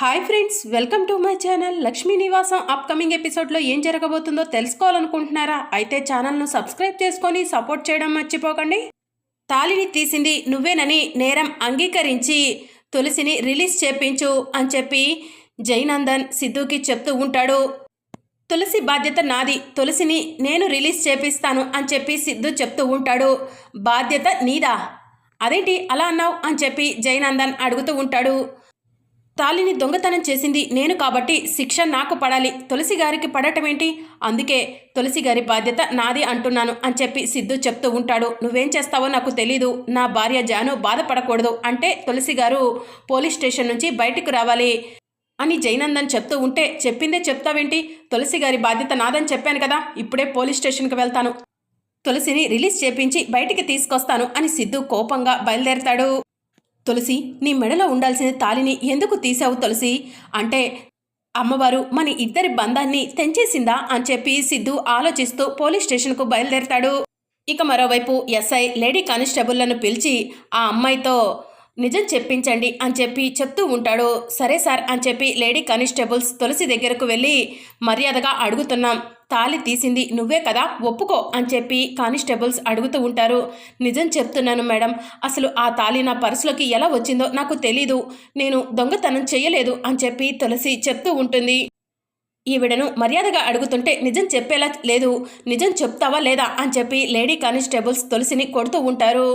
Hi friends welcome to my channel Lakshmi Nivasam upcoming ఎపిసోడ్లో ఏం జరగబోతుందో తెలుసుకోవాలనుకుంటున్నారా? అయితే ఛానల్ను సబ్స్క్రైబ్ చేసుకొని సపోర్ట్ చేయడం మర్చిపోకండి. తాలిని తీసింది నువ్వేనని నేరం అంగీకరించి తులసిని రిలీజ్ చేపించు అని చెప్పి జైనందన్ సిద్ధుకి చెప్తూ ఉంటాడు. తులసి బాధ్యత నాది తులసిని నేను రిలీజ్ చేపిస్తాను అని చెప్పి సిద్ధు చెప్తూ ఉంటాడు. బాధ్యత నీదా? అదేంటి అలా అన్నావు అని చెప్పి జైనందన్ అడుగుతూ ఉంటాడు. తాలిని దొంగతనం చేసింది నేను కాబట్టి శిక్ష నాకు పడాలి. తులసి గారికి పడటం ఏంటి అందుకే తులసి గారి బాధ్యత నాది అంటున్నాను అని చెప్పి సిద్ధు చెప్తూ ఉంటాడు. నువ్వేం చేస్తావో నాకు తెలీదు. నా భార్య జాను బాధపడకూడదు. అంటే తులసి గారు పోలీస్ స్టేషన్ నుంచి బయటకు రావాలి అని జైనందన్ చెప్తూ ఉంటే చెప్పిందే చెప్తావేంటి? తులసి గారి బాధ్యత నాదని చెప్పాను కదా. ఇప్పుడే పోలీస్ స్టేషన్కి వెళ్తాను. తులసిని రిలీజ్ చేపించి బయటికి తీసుకొస్తాను అని సిద్ధు కోపంగా బయలుదేరతాడు. తులసి నీ మెడలో ఉండాల్సిన తాలిని ఎందుకు తీసావు తులసి? అంటే అమ్మవారు మన ఇద్దరి బంధాన్ని తెంచేసిందా అని చెప్పి సిద్ధు ఆలోచిస్తూ పోలీస్ స్టేషన్కు బయలుదేరతాడు. ఇక మరోవైపు ఎస్ఐ లేడీ కానిస్టేబుల్లను పిలిచి ఆ అమ్మాయితో నిజం చెప్పించండి అని చెప్పి చెప్తూ ఉంటాడు. సరే సార్ అని చెప్పి లేడీ కానిస్టేబుల్స్ తులసి దగ్గరకు వెళ్ళి మర్యాదగా అడుగుతున్నాం. తాళి తీసింది నువ్వే కదా ఒప్పుకో అని చెప్పి కానిస్టేబుల్స్ అడుగుతూ ఉంటారు. నిజం చెప్తున్నాను మేడం. అసలు ఆ తాళి నా పర్సులోకి ఎలా వచ్చిందో నాకు తెలీదు. నేను దొంగతనం చేయలేదు అని చెప్పి తులసి చెప్తూ ఉంటుంది. ఈవిడను మర్యాదగా అడుగుతుంటే నిజం చెప్పేలా లేదు నిజం చెప్తావా లేదా అని చెప్పి లేడీ కానిస్టేబుల్స్ తులసిని కొడుతూ ఉంటారు.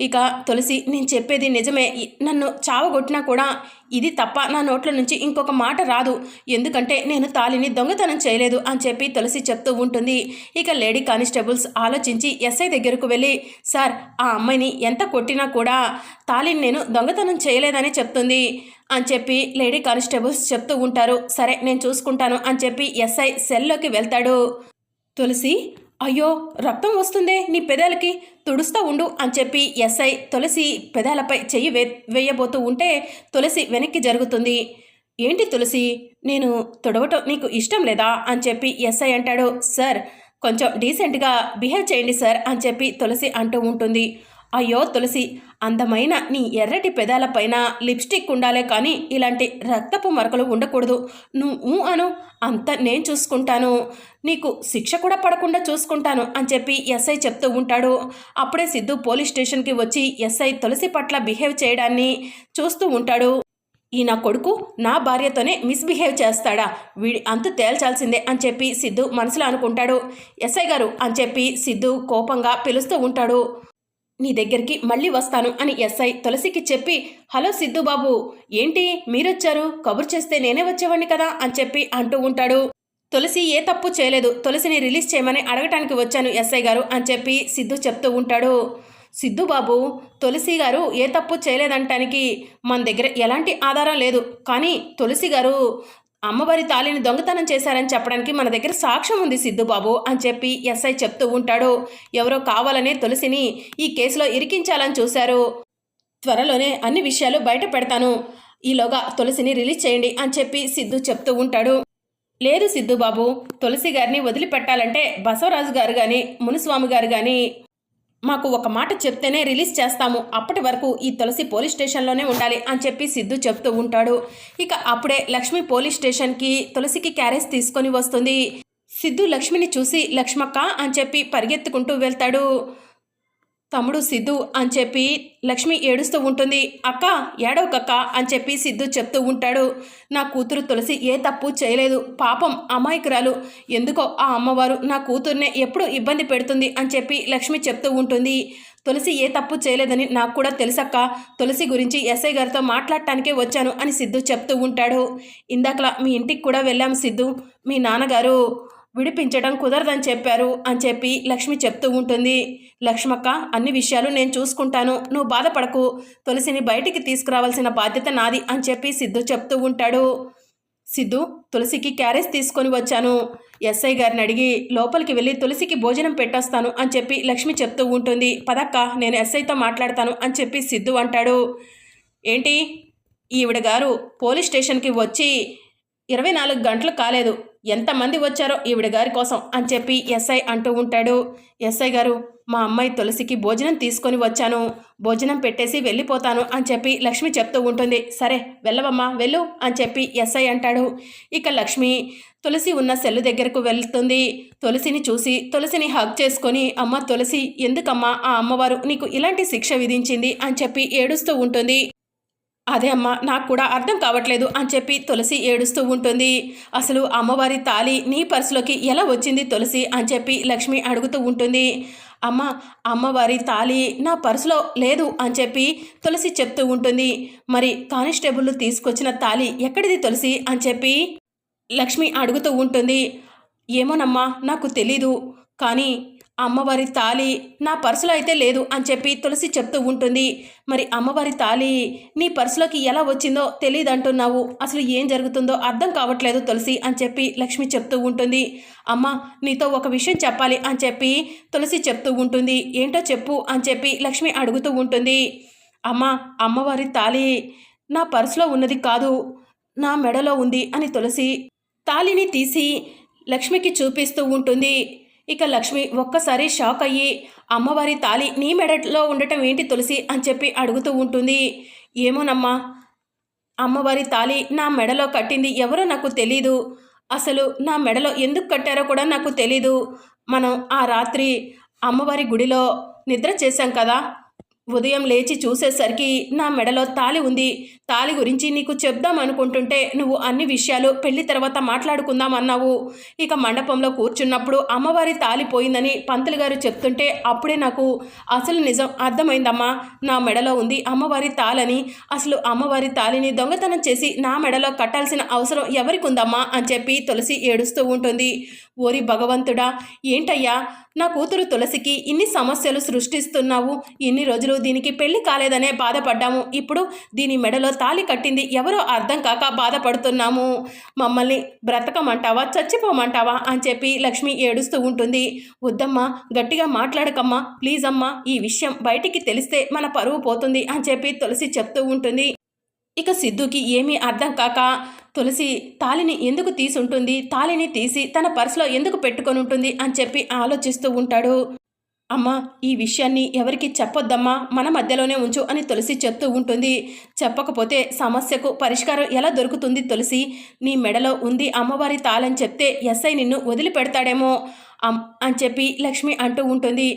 ఇక తులసి నేను చెప్పేది నిజమే. నన్ను చావగొట్టినా కూడా ఇది తప్ప నా నోట్ల నుంచి ఇంకొక మాట రాదు. ఎందుకంటే నేను తాలిని దొంగతనం చేయలేదు అని చెప్పి తులసి చెప్తూ ఉంటుంది. ఇక లేడీ కానిస్టేబుల్స్ ఆలోచించి ఎస్ఐ దగ్గరకు వెళ్ళి సార్ ఆ అమ్మాయిని ఎంత కొట్టినా కూడా తాలిని నేను దొంగతనం చేయలేదని చెప్తుంది అని చెప్పి లేడీ కానిస్టేబుల్స్ చెప్తూ ఉంటారు. సరే నేను చూసుకుంటాను అని చెప్పి ఎస్ఐ సెల్లోకి వెళ్తాడు. తులసి అయ్యో రక్తం వస్తుందే నీ పెదాలకి తుడుస్తూ ఉండు అని చెప్పి ఎస్ఐ తులసి పెదాలపై చెయ్యి వే వేయబోతూ ఉంటే తులసి వెనక్కి జరుగుతుంది. ఏంటి తులసి నేను తుడవటం నీకు ఇష్టం లేదా అని చెప్పి ఎస్ఐ అంటాడు. సార్ కొంచెం డీసెంట్గా బిహేవ్ చేయండి సార్ అని చెప్పి తులసి అంటూ ఉంటుంది. అయ్యో తులసి అందమైన నీ ఎర్రటి పెదాలపైన లిప్స్టిక్ ఉండాలే కానీ ఇలాంటి రక్తపు మరకలు ఉండకూడదు. నువ్వు అను అంత నేను చూసుకుంటాను. నీకు శిక్ష కూడా పడకుండా చూసుకుంటాను అని చెప్పి ఎస్ఐ చెప్తూ ఉంటాడు. అప్పుడే సిద్ధు పోలీస్ స్టేషన్కి వచ్చి ఎస్ఐ తులసి పట్ల బిహేవ్ చేయడాన్ని చూస్తూ ఉంటాడు. ఈ నా కొడుకు నా భార్యతోనే మిస్బిహేవ్ చేస్తాడా? వీడి అంతు తేల్చాల్సిందే అని చెప్పి సిద్ధు మనసులో అనుకుంటాడు. ఎస్ఐ గారు అని చెప్పి సిద్ధు కోపంగా పిలుస్తూ ఉంటాడు. నీ దగ్గరికి మళ్ళీ వస్తాను అని ఎస్ఐ తులసికి చెప్పి హలో సిద్ధుబాబు ఏంటి? మీరొచ్చారు? కబురు చేస్తే నేనే వచ్చేవాడిని కదా? అని చెప్పి అంటూ ఉంటాడు. తులసి ఏ తప్పు చేయలేదు. తులసిని రిలీజ్ చేయమని అడగటానికి వచ్చాను ఎస్ఐ గారు అని చెప్పి సిద్ధు చెప్తూ ఉంటాడు. సిద్ధుబాబు తులసి గారు ఏ తప్పు చేయలేదంటానికి మన దగ్గర ఎలాంటి ఆధారం లేదు. కానీ తులసి గారు అమ్మవారి తాళిని దొంగతనం చేశారని చెప్పడానికి మన దగ్గర సాక్ష్యం ఉంది సిద్ధుబాబు అని చెప్పి ఎస్ఐ చెప్తూ ఉంటాడు. ఎవరో కావాలనే తులసిని ఈ కేసులో ఇరికించాలని చూశారు. త్వరలోనే అన్ని విషయాలు బయట పెడతాను. ఈలోగా తులసిని రిలీజ్ చేయండి అని చెప్పి సిద్ధు చెప్తూ ఉంటాడు. లేదు సిద్ధుబాబు తులసి గారిని వదిలిపెట్టాలంటే బసవరాజు గారు కానీ మునుస్వామి గారు కానీ మాకు ఒక మాట చెప్తేనే రిలీజ్ చేస్తాము. అప్పటి వరకు ఈ తులసి పోలీస్ స్టేషన్లోనే ఉండాలి అని చెప్పి సిద్ధు చెప్తూ ఉంటాడు. ఇక అప్పుడే లక్ష్మి పోలీస్ స్టేషన్కి తులసికి క్యారేజ్ తీసుకొని వస్తుంది. సిద్ధు లక్ష్మిని చూసి లక్ష్మక్క అని చెప్పి పరిగెత్తుకుంటూ వెళ్తాడు. తమ్ముడు సిద్ధు అని చెప్పి లక్ష్మి ఏడుస్తూ ఉంటుంది. అక్క ఏడవకక్క అని చెప్పి సిద్ధు చెప్తూ ఉంటాడు. నా కూతురు తులసి ఏ తప్పు చేయలేదు. పాపం అమాయకురాలు. ఎందుకో ఆ అమ్మవారు నా కూతుర్నే ఎప్పుడు ఇబ్బంది పెడుతుంది అని చెప్పి లక్ష్మి చెప్తూ ఉంటుంది. తులసి ఏ తప్పు చేయలేదని నాకు కూడా తెలుసక్క. తులసి గురించి ఎస్ఐ గారితో మాట్లాడటానికే వచ్చాను అని సిద్ధు చెప్తూ ఉంటాడు. ఇందాకలా మీ ఇంటికి కూడా వెళ్ళాము సిద్ధు. మీ నాన్నగారు. విడిపించడం కుదరదని చెప్పారు అని చెప్పి లక్ష్మి చెప్తూ ఉంటుంది. లక్ష్మక్క అన్ని విషయాలు నేను చూసుకుంటాను. నువ్వు బాధపడకు. తులసిని బయటికి తీసుకురావాల్సిన బాధ్యత నాది అని చెప్పి సిద్ధు చెప్తూ ఉంటాడు. సిద్ధు తులసికి క్యారేజ్ తీసుకొని వచ్చాను. ఎస్ఐ గారిని అడిగి లోపలికి వెళ్ళి తులసికి భోజనం పెట్టేస్తాను అని చెప్పి లక్ష్మి చెప్తూ ఉంటుంది. పదక్క నేను ఎస్ఐతో మాట్లాడతాను అని చెప్పి సిద్ధు అంటాడు. ఏంటి? ఈవిడ గారు పోలీస్ స్టేషన్కి వచ్చి ఇరవై నాలుగు గంటలు కాలేదు. ఎంతమంది వచ్చారో ఈవిడ గారి కోసం అని చెప్పి ఎస్ఐ అంటూ ఉంటాడు. ఎస్ఐ గారు మా అమ్మాయి తులసికి భోజనం తీసుకొని వచ్చాను. భోజనం పెట్టేసి వెళ్ళిపోతాను అని చెప్పి లక్ష్మి చెప్తూ ఉంటుంది. సరే వెళ్ళవమ్మా వెళ్ళు అని చెప్పి ఎస్ఐ అంటాడు. ఇక లక్ష్మి తులసి ఉన్న సెల్లు దగ్గరకు వెళ్తుంది. తులసిని చూసి తులసిని హగ్ చేసుకొని అమ్మ తులసి ఎందుకమ్మా ఆ అమ్మవారు నీకు ఇలాంటి శిక్ష విధించింది అని చెప్పి ఏడుస్తూ ఉంటుంది. అదే అమ్మ నాకు కూడా అర్థం కావట్లేదు అని చెప్పి తులసి ఏడుస్తూ ఉంటుంది. అసలు అమ్మవారి తాళి నీ పర్సులోకి ఎలా వచ్చింది తులసి అని చెప్పి లక్ష్మి అడుగుతూ ఉంటుంది. అమ్మ అమ్మవారి తాళి నా పర్సులో లేదు అని చెప్పి తులసి చెప్తూ ఉంటుంది. మరి కానిస్టేబుల్ తీసుకొచ్చిన తాళి ఎక్కడిది తులసి అని చెప్పి లక్ష్మి అడుగుతూ ఉంటుంది. ఏమోనమ్మా నాకు తెలీదు. కానీ అమ్మవారి తాళి నా పర్సులో అయితే లేదు అని చెప్పి తులసి చెప్తూ ఉంటుంది. మరి అమ్మవారి తాళి నీ పర్సులోకి ఎలా వచ్చిందో తెలియదంటున్నావు అసలు ఏం జరుగుతుందో అర్థం కావట్లేదు తులసి అని చెప్పి లక్ష్మి చెప్తూ ఉంటుంది. అమ్మ నీతో ఒక విషయం చెప్పాలి అని చెప్పి తులసి చెప్తూ ఉంటుంది. ఏంటో చెప్పు అని చెప్పి లక్ష్మి అడుగుతూ ఉంటుంది. అమ్మ అమ్మవారి తాళి నా పర్సులో ఉన్నది కాదు నా మెడలో ఉంది అని తులసి తాళిని తీసి లక్ష్మికి చూపిస్తూ ఉంటుంది. ఇక లక్ష్మి ఒక్కసారి షాక్ అయ్యి అమ్మవారి తాళి నీ మెడలో ఉండటం ఏంటి తులసి? అని చెప్పి అడుగుతూ ఉంటుంది. ఏమోనమ్మా అమ్మవారి తాళి నా మెడలో కట్టింది ఎవరో నాకు తెలీదు. అసలు నా మెడలో ఎందుకు కట్టారో కూడా నాకు తెలీదు. మనం ఆ రాత్రి అమ్మవారి గుడిలో నిద్ర చేశాం కదా? ఉదయం లేచి చూసేసరికి నా మెడలో తాలి ఉంది. తాలి గురించి నీకు చెప్దాం అనుకుంటుంటే నువ్వు అన్ని విషయాలు పెళ్ళి తర్వాత మాట్లాడుకుందాం అన్నావు ఇక మండపంలో కూర్చున్నప్పుడు అమ్మవారి తాలి పోయిందని పంతులు గారు చెప్తుంటే అప్పుడే నాకు అసలు నిజం అర్థమైందమ్మా. నా మెడలో ఉంది అమ్మవారి తాలని అసలు అమ్మవారి తాలిని దొంగతనం చేసి నా మెడలో కట్టాల్సిన అవసరం ఎవరికి ఉందమ్మా అని చెప్పి తులసి ఏడుస్తూ ఉంటుంది. ఓరి భగవంతుడా ఏంటయ్యా? నా కూతురు తులసికి ఇన్ని సమస్యలు సృష్టిస్తున్నావు. ఇన్ని రోజులు దీనికి పెళ్ళి కాలేదనే బాధపడ్డాము. ఇప్పుడు దీని మెడలో తాలి కట్టింది ఎవరో అర్థం కాక బాధపడుతున్నాము. మమ్మల్ని బ్రతకమంటావా? చచ్చిపోమంటావా? అని చెప్పి లక్ష్మి ఏడుస్తూ ఉంటుంది. వద్దమ్మా గట్టిగా మాట్లాడకమ్మా. ప్లీజ్ అమ్మా ఈ విషయం బయటికి తెలిస్తే మన పరువు పోతుంది అని చెప్పి తులసి చెప్తూ ఉంటుంది. ఇక సిద్ధుకి ఏమీ అర్థం కాక తులసి తాలిని ఎందుకు తీసుంటుంది? తాలిని తీసి తన పర్సులో ఎందుకు పెట్టుకొని ఉంటుంది? అని చెప్పి ఆలోచిస్తూ ఉంటాడు. అమ్మా ఈ విషయాన్ని ఎవరికి చెప్పొద్దమ్మా? మన మధ్యలోనే ఉంచు అని తులసి చెప్తూ ఉంటుంది. చెప్పకపోతే సమస్యకు పరిష్కారం ఎలా దొరుకుతుంది తులసి? నీ మెడలో ఉంది అమ్మవారి తాళని చెప్తే ఎస్ఐ నిన్ను వదిలిపెడతాడేమో అని చెప్పి లక్ష్మి అంటూ ఉంటుంది.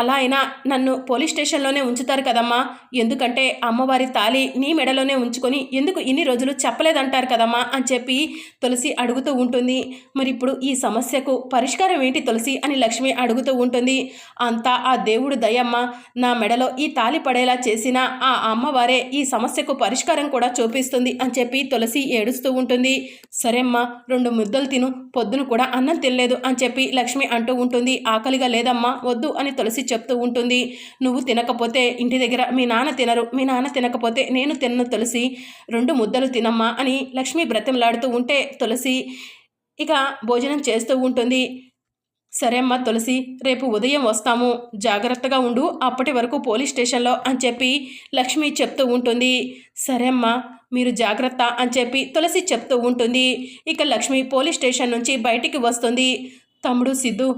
అలా అయినా నన్ను పోలీస్ స్టేషన్లోనే ఉంచుతారు కదమ్మా. ఎందుకంటే అమ్మవారి తాళి నీ మెడలోనే ఉంచుకొని ఎందుకు ఇన్ని రోజులు చెప్పలేదంటారు కదమ్మా అని చెప్పి తులసి అడుగుతూ ఉంటుంది. మరి ఇప్పుడు ఈ సమస్యకు పరిష్కారం ఏంటి తులసి అని లక్ష్మి అడుగుతూ ఉంటుంది. అంతా ఆ దేవుడు దయమ్మ నా మెడలో ఈ తాళి పడేలా చేసిన ఆ అమ్మవారే ఈ సమస్యకు పరిష్కారం కూడా చూపిస్తుంది అని చెప్పి తులసి ఏడుస్తూ ఉంటుంది. సరేమ్మా రెండు ముద్దలు తిను పొద్దున కూడా అన్నం తినలేదు అని చెప్పి లక్ష్మి అంటూ ఉంటుంది. ఆకలిగా లేదమ్మా వద్దు అని తులసి చెప్తూ ఉంటుంది. నువ్వు తినకపోతే ఇంటి దగ్గర మీ నాన్న తినరు. మీ నాన్న తినకపోతే నేను తిన్న తులసి. రెండు ముద్దలు తినమ్మా అని లక్ష్మి బ్రతిమలాడుతూ ఉంటే తులసి ఇక భోజనం చేస్తూ ఉంటుంది. సరే అమ్మా తులసి రేపు ఉదయం వస్తాము. జాగ్రత్తగా ఉండు. అప్పటి వరకు పోలీస్ స్టేషన్లో అని చెప్పి లక్ష్మి చెప్తూ ఉంటుంది. సరే అమ్మా మీరు జాగ్రత్త అని చెప్పి తులసి చెప్తూ ఉంటుంది. ఇక లక్ష్మి పోలీస్ స్టేషన్ నుంచి బయటికి వస్తుంది. తమ్ముడు సిద్ధు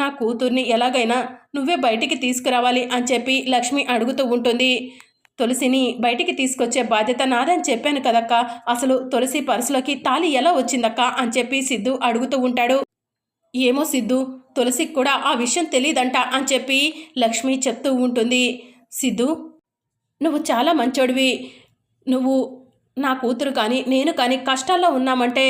నా కూతుర్ని ఎలాగైనా నువ్వే బయటికి తీసుకురావాలి అని చెప్పి లక్ష్మి అడుగుతూ ఉంటుంది. తులసిని బయటికి తీసుకొచ్చే బాధ్యత నాదని చెప్పాను కదక్క. అసలు తులసి పర్సులోకి తాళి ఎలా వచ్చిందక్క అని చెప్పి సిద్ధు అడుగుతూ ఉంటాడు. ఏమో సిద్ధు తులసికి కూడా ఆ విషయం తెలియదంట అని చెప్పి లక్ష్మి చెప్తూ ఉంటుంది. సిద్ధు నువ్వు చాలా మంచోడివి. నువ్వు నా కూతురు కానీ నేను కానీ కష్టాల్లో ఉన్నామంటే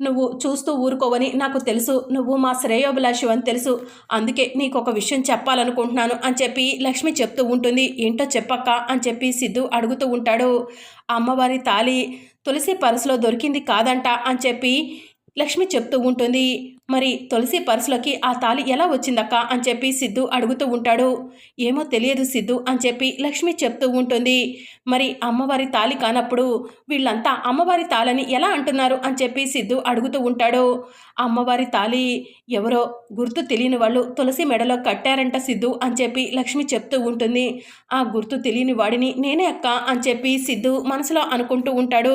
నువ్వు చూస్తూ ఊరుకోవని నాకు తెలుసు. నువ్వు మా శ్రేయోభిలాషి అని తెలుసు. అందుకే నీకు ఒక విషయం చెప్పాలనుకుంటున్నాను అని చెప్పి లక్ష్మి చెప్తూ ఉంటుంది. ఏంటో చెప్పక్క అని చెప్పి సిద్ధు అడుగుతూ ఉంటాడు. అమ్మవారి తాళి తులసి పర్సులో దొరికింది కాదంట అని చెప్పి లక్ష్మి చెప్తూ ఉంటుంది. మరి తులసి పర్సులోకి ఆ తాళి ఎలా వచ్చిందక్క అని చెప్పి సిద్ధు అడుగుతూ ఉంటాడు. ఏమో తెలియదు సిద్ధు అని చెప్పి లక్ష్మి చెప్తూ ఉంటుంది. మరి అమ్మవారి తాళి కానప్పుడు వీళ్ళంతా అమ్మవారి తాళని ఎలా అంటున్నారు అని చెప్పి సిద్ధు అడుగుతూ ఉంటాడు. అమ్మవారి తాళి ఎవరో గుర్తు తెలియని వాళ్ళు తులసి మెడలో కట్టారంట సిద్ధు అని చెప్పి లక్ష్మి చెప్తూ ఉంటుంది. ఆ గుర్తు తెలియని వాడిని నేనే అక్క అని చెప్పి సిద్ధు మనసులో అనుకుంటూ ఉంటాడు.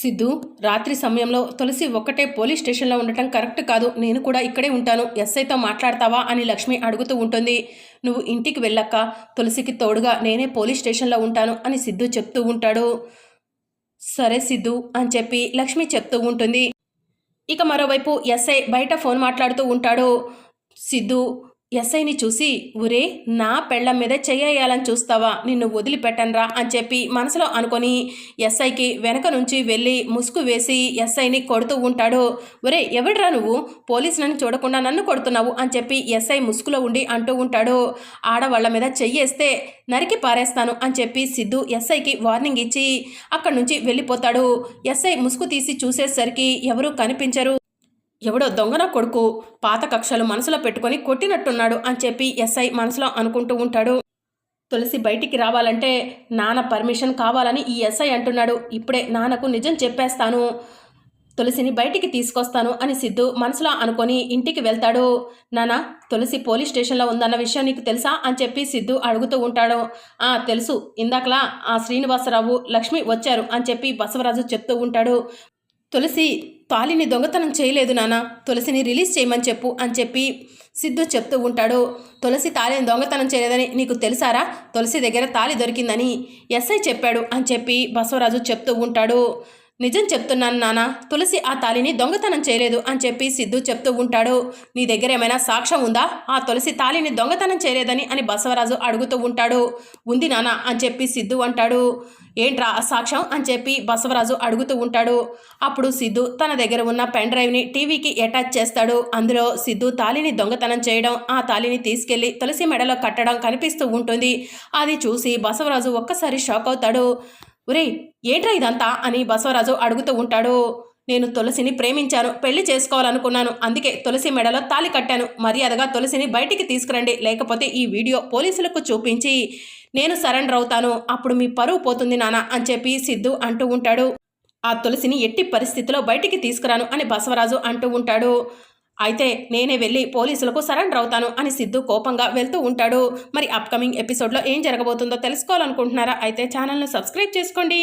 సిద్ధు రాత్రి సమయంలో తులసి ఒక్కటే పోలీస్ స్టేషన్లో ఉండటం కరెక్ట్ కాదు. నేను కూడా ఇక్కడే ఉంటాను. ఎస్ఐతో మాట్లాడతావా అని లక్ష్మి అడుగుతూ ఉంటుంది. నువ్వు ఇంటికి వెళ్ళక్క. తులసికి తోడుగా నేనే పోలీస్ స్టేషన్లో ఉంటాను అని సిద్ధు చెప్తూ ఉంటాడు. సరే సిద్ధు అని చెప్పి లక్ష్మి చెప్తూ ఉంటుంది. ఇక మరోవైపు ఎస్ఐ బయట ఫోన్ మాట్లాడుతూ ఉంటాడు. సిద్ధు ఎస్ఐని చూసి ఒరే నా పెళ్ళం మీద చెయ్యాలని చూస్తావా? నిన్ను వదిలిపెట్టనరా అని చెప్పి మనసులో అనుకొని ఎస్ఐకి వెనక నుంచి వెళ్ళి ముసుగు వేసి ఎస్ఐని కొడుతూ ఉంటాడు. ఒరే ఎవడ్రా నువ్వు? పోలీసులను చూడకుండా నన్ను కొడుతున్నావు అని చెప్పి ఎస్ఐ ముసుగులో ఉండి అంటూ ఉంటాడు. ఆడవాళ్ళ మీద చెయ్యేస్తే నరికి పారేస్తాను అని చెప్పి సిద్ధు ఎస్ఐకి వార్నింగ్ ఇచ్చి అక్కడి నుంచి వెళ్ళిపోతాడు. ఎస్ఐ ముసుగు తీసి చూసేసరికి ఎవరూ కనిపించరు. ఎవడో దొంగన కొడుకు పాత కక్షలు మనసులో పెట్టుకొని కొట్టినట్టున్నాడు అని చెప్పి ఎస్ఐ మనసులో అనుకుంటూ ఉంటాడు. తులసి బయటికి రావాలంటే నాన్న పర్మిషన్ కావాలని ఈ ఎస్ఐ అంటున్నాడు. ఇప్పుడే నాన్నకు నిజం చెప్పేస్తాను. తులసిని బయటికి తీసుకొస్తాను అని సిద్ధు మనసులో అనుకొని ఇంటికి వెళ్తాడు. నాన్న తులసి పోలీస్ స్టేషన్లో ఉందన్న విషయం నీకు తెలుసా అని చెప్పి సిద్ధు అడుగుతూ ఉంటాడు. ఆ తెలుసు. ఇందాకలా ఆ శ్రీనివాసరావు లక్ష్మి వచ్చారు అని చెప్పి బసవరాజు చెప్తూ ఉంటాడు. తులసి పాలిని దొంగతనం చేయలేదు నాన్న తులసిని రిలీజ్ చేయమని చెప్పు అని చెప్పి సిద్ధు చెప్తూ ఉంటాడు. తులసి తాలిని దొంగతనం చేయలేదని నీకు తెలుసారా? తులసి దగ్గర తాలి దొరికిందని ఎస్ఐ చెప్పాడు అని చెప్పి బసవరాజు చెప్తూ ఉంటాడు. నిజం చెప్తున్నాను నాన్న తులసి ఆ తాలిని దొంగతనం చేయలేదు అని చెప్పి సిద్ధు చెప్తూ ఉంటాడు. నీ దగ్గర ఏమైనా సాక్ష్యం ఉందా? ఆ తులసి తాలిని దొంగతనం చేయలేదని అని బసవరాజు అడుగుతూ ఉంటాడు. ఉంది నాన్న అని చెప్పి సిద్ధు అంటాడు. ఏంట్రా ఆ సాక్ష్యం అని చెప్పి బసవరాజు అడుగుతూ ఉంటాడు. అప్పుడు సిద్ధు తన దగ్గర ఉన్న పెన్ డ్రైవ్ని టీవీకి అటాచ్ చేస్తాడు. అందులో సిద్ధు తాలిని దొంగతనం చేయడం ఆ తాలిని తీసుకెళ్ళి తులసి మెడలో కట్టడం కనిపిస్తూ ఉంటుంది. అది చూసి బసవరాజు ఒక్కసారి షాక్ అవుతాడు. ఒరేయ్ ఏంట్రా ఇదంతా? అని బసవరాజు అడుగుతూ ఉంటాడు. నేను తులసిని ప్రేమించాను పెళ్ళి చేసుకోవాలనుకున్నాను. అందుకే తులసి మెడలో తాలి కట్టాను. మర్యాదగా తులసిని బయటికి తీసుకురండి. లేకపోతే ఈ వీడియో పోలీసులకు చూపించి నేను సరెండర్ అవుతాను. అప్పుడు మీ పరువు పోతుంది నాన్న అని చెప్పి సిద్ధు అంటూ ఉంటాడు. ఆ తులసిని ఎట్టి పరిస్థితిలో బయటికి తీసుకురాను అని బసవరాజు అంటూ ఉంటాడు. అయితే నేనే వెళ్ళి పోలీసులకు సరెండర్ అవుతాను అని సిద్ధు కోపంగా వెళ్తూ ఉంటాడు. మరి అప్కమింగ్ ఎపిసోడ్లో ఏం జరగబోతుందో తెలుసుకోవాలనుకుంటున్నారా? అయితే ఛానల్ను సబ్స్క్రైబ్ చేసుకోండి.